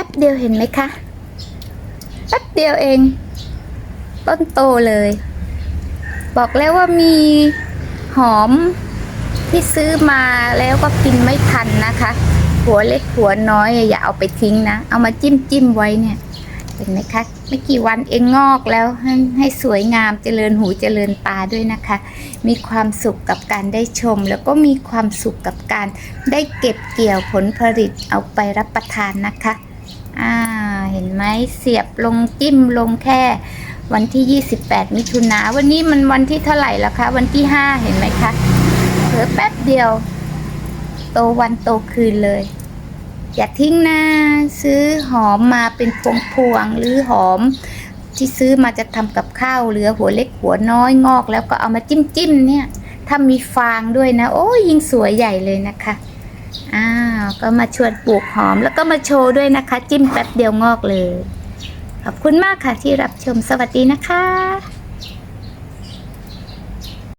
ป๊บเดียวเห็นไหมคะ แป๊บเดียวเอง ต้นโตเลย บอกแล้วว่ามีหอมที่ซื้อมาแล้วก็กินไม่ทันนะคะ หัวเล็กหัวน้อยอย่าเอาไปทิ้งนะ เอามาจิ้มจิ้มไว้เนี่ย เห็นไหมคะ ไม่กี่วันเองงอกแล้วให้ให้สวยงามเจริญหูเจริญตาด้วยนะคะ มีความสุขกับการได้ชม แล้วก็มีความสุขกับการได้เก็บเกี่ยวผลผลิตเอาไปรับประทานนะคะ อ่าเห็นไหมเสียบลงจิ้มลงแค่วันที่ 28 มิถุนาวันนี้มันวันที่เท่าไหร่แล้วคะ วันที่ 5 เห็นไหมคะเผลอแป๊บเดียว โตวันโตคืนเลย อย่าทิ้งนะซื้อหอมมาเป็นพวงๆหรือหอม ที่ซื้อมาจะทำกับข้าวเหลือหัวเล็กหัวน้อยงอก แล้วก็เอามาจิ้มจิ้มเนี่ย ถ้ามีฟางด้วยนะ โอ้ยยิ่งสวยใหญ่เลยนะคะ อ้าวก็มาชวนปลูกหอมแล้วก็มาโชว์ด้วยนะคะ จิ้มแป๊บเดียวงอกเลย ขอบคุณมากค่ะที่รับชมสวัสดีนะคะ